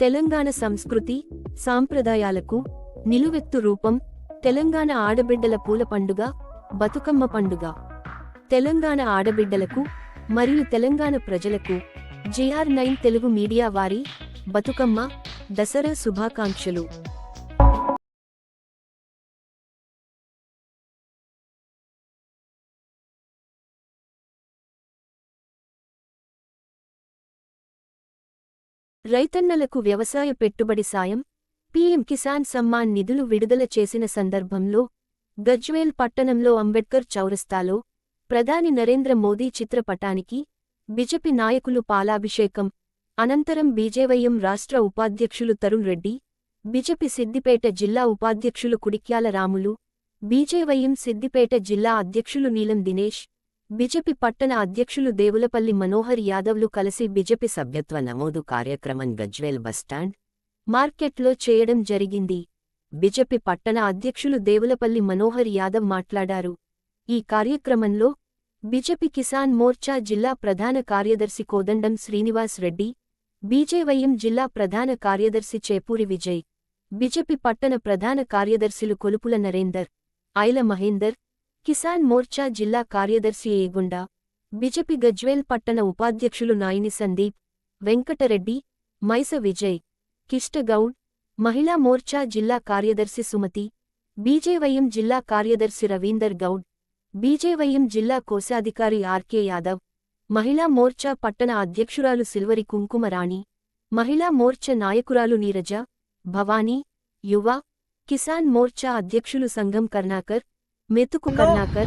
తెలంగాణ సంస్కృతి సాంప్రదాయాలకు నిలువెత్తు రూపం తెలంగాణ ఆడబిడ్డల పూల పండుగ బతుకమ్మ పండుగ. తెలంగాణ ఆడబిడ్డలకు మరియు తెలంగాణ ప్రజలకు జేఆర్ నైన్ తెలుగు మీడియా వారి బతుకమ్మ దసరా శుభాకాంక్షలు. రైతన్నలకు వ్యవసాయ పెట్టుబడి సాయం పీఎం కిసాన్ సమ్మాన్ నిధులు విడుదల చేసిన సందర్భంలో గజ్వేల్ పట్టణంలో అంబేద్కర్ చౌరస్తాలో ప్రధాని నరేంద్ర మోదీ చిత్రపటానికి బిజెపి నాయకులు పాలాభిషేకం అనంతరం బీజేవైఎం రాష్ట్ర ఉపాధ్యక్షులు తరుణ్ రెడ్డి బిజెపి సిద్దిపేట జిల్లా ఉపాధ్యక్షులు కుడిక్యాల రాములు బీజేవైఎం సిద్దిపేట జిల్లా అధ్యక్షులు నీలం దినేష్ బిజెపి పట్టణ అధ్యక్షులు దేవులపల్లి మనోహర్ యాదవ్లు కలిసి బిజెపి సభ్యత్వ నమోదు కార్యక్రమం గజ్వేల్ బస్టాండ్ మార్కెట్లో చేయడం జరిగింది. బిజెపి పట్టణ అధ్యక్షులు దేవులపల్లి మనోహర్ యాదవ్ మాట్లాడారు. ఈ కార్యక్రమంలో బిజెపి కిసాన్ మోర్చా జిల్లా ప్రధాన కార్యదర్శి కోదండం శ్రీనివాస్ రెడ్డి బీజేవైఎం జిల్లా ప్రధాన కార్యదర్శి చేపూరి విజయ్ బిజెపి పట్టణ ప్రధాన కార్యదర్శులు కొలుపుల నరేందర్ ఐల మహేందర్ కిసాన్ మోర్చా జిల్లా కార్యదర్శి ఏగుండా బిజెపి గజ్వేల్ పట్టణ ఉపాధ్యక్షులు నాయిని సందీప్ వెంకటరెడ్డి మైస విజయ్ కిష్టగౌడ్ మహిళా మోర్చా జిల్లా కార్యదర్శి సుమతి బీజేవైఎం జిల్లా కార్యదర్శి రవీందర్ గౌడ్ బీజేవైఎం జిల్లా కోశాధికారి ఆర్కే యాదవ్ మహిళా మోర్చా పట్టణ అధ్యక్షురాలు సిల్వరి కుంకుమరాణి మహిళా మోర్చా నాయకురాలు నీరజ భవానీ యువ కిసాన్ మోర్చా అధ్యక్షులు సంఘం కర్ణాకర్ మెతుకు కర్ణాకర్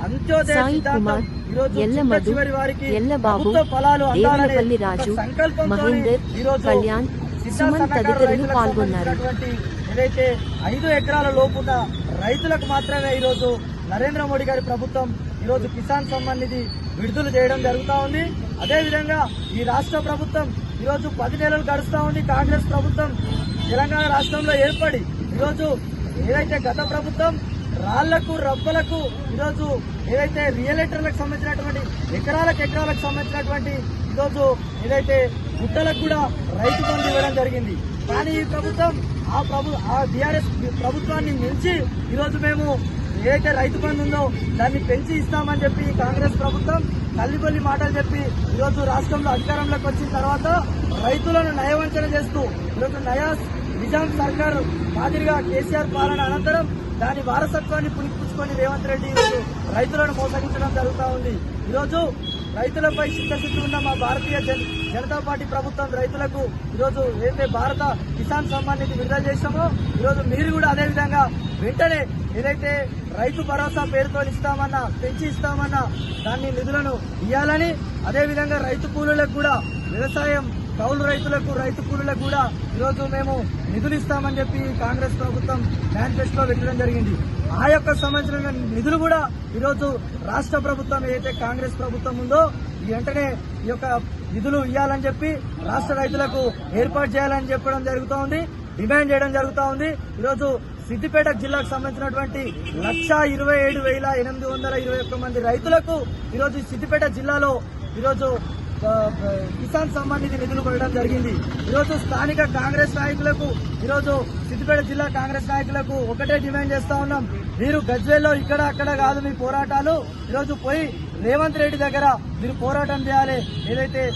సాయి కుమార్ ఈరోజు ఎల్ల చిట్ట మధు చివరి వారికి ఎల్ల బాబు ప్రభుత్వ ఫలాలు అందాలనే దేవులపల్లి రాజు మహేందర్ కళ్యాణ్ సుమన్ తదితరులు పాల్గొన్నారు. ఏదైతే ఐదు ఎకరాల లోపున్న రైతులకు మాత్రమే ఈరోజు నరేంద్ర మోడీ గారి ప్రభుత్వం ఈరోజు కిసాన్ సమ్మాన్ నిధి విడుదల చేయడం జరుగుతా ఉంది. అదేవిధంగా ఈ రాష్ట్ర ప్రభుత్వం ఈరోజు పది నెలలు గడుస్తా ఉంది. కాంగ్రెస్ ప్రభుత్వం తెలంగాణ రాష్ట్రంలో ఏర్పడి ఈరోజు ఏదైతే గత ప్రభుత్వం రాళ్ళకు రబ్బలకు ఈరోజు ఏదైతే రియలేటర్లకు సంబంధించినటువంటి ఎకరాలకు ఎకరాలకు సంబంధించినటువంటి ఈరోజు ఏదైతే గుట్టలకు కూడా రైతు బంధు ఇవ్వడం జరిగింది. కానీ ఈ ప్రభుత్వం ఆ ప్రభు ఆ బీఆర్ఎస్ ప్రభుత్వాన్ని మించి ఈరోజు మేము ఏదైతే రైతు బంధు ఉందో దాన్ని పెంచి ఇస్తామని చెప్పి కాంగ్రెస్ ప్రభుత్వం తల్లిపల్లి మాటలు చెప్పి ఈరోజు రాష్ట్రంలో అధికారంలోకి వచ్చిన తర్వాత రైతులను నయవంచన చేస్తూ ఈరోజు నయా నిజాం సర్కార్ మాదిరిగా కేసీఆర్ పాలన అనంతరం దాని వారసత్వాన్ని పుణిపుచ్చుకొని రేవంత్ రెడ్డి రైతులను మోసగించడం జరుగుతూ ఉంది. ఈరోజు రైతులపై చిత్తశుద్ధి ఉన్న మా భారతీయ జనతా పార్టీ ప్రభుత్వం రైతులకు ఈరోజు ఏదైతే భారత కిసాన్ సమ్మాన్ నిధి విడుదల చేశామో ఈరోజు మీరు కూడా అదేవిధంగా వెంటనే ఏదైతే రైతు భరోసా పేరుతో ఇస్తామన్నా పెంచి ఇస్తామన్నా దాన్ని నిధులను ఇవ్వాలని అదేవిధంగా రైతు కూలీలకు కూడా వ్యవసాయం కౌలు రైతులకు రైతు కూలీలకు కూడా ఈరోజు మేము నిధులు ఇస్తామని చెప్పి కాంగ్రెస్ ప్రభుత్వం మేనిఫెస్టోలో పెట్టడం జరిగింది. ఆ యొక్క సంబంధించిన నిధులు కూడా ఈరోజు రాష్ట్ర ప్రభుత్వం ఏదైతే కాంగ్రెస్ ప్రభుత్వం ఉందో వెంటనే ఈ యొక్క నిధులు ఇవ్వాలని చెప్పి రాష్ట్ర రైతులకు ఏర్పాటు చేయాలని చెప్పడం జరుగుతూ ఉంది డిమాండ్ చేయడం జరుగుతూ ఉంది. ఈరోజు సిద్దిపేట జిల్లాకు సంబంధించినటువంటి లక్ష ఇరవై ఏడు వేల ఎనిమిది వందల ఇరవై ఒక్క మంది రైతులకు ఈరోజు సిద్దిపేట జిల్లాలో ఈరోజు కిసాన్ సమ్మాన్ నిధి నిధులు కొనడం జరిగింది. ఈరోజు స్థానిక కాంగ్రెస్ నాయకులకు ఈరోజు సిద్దిపేట జిల్లా కాంగ్రెస్ నాయకులకు ఒకటే డిమాండ్ చేస్తా ఉన్నాం. మీరు గజ్వేల్లో ఇక్కడ అక్కడ కాదు మీ పోరాటాలు. ఈరోజు పోయి రేవంత్ రెడ్డి దగ్గర మీరు పోరాటం చేయాలి. ఏదైతే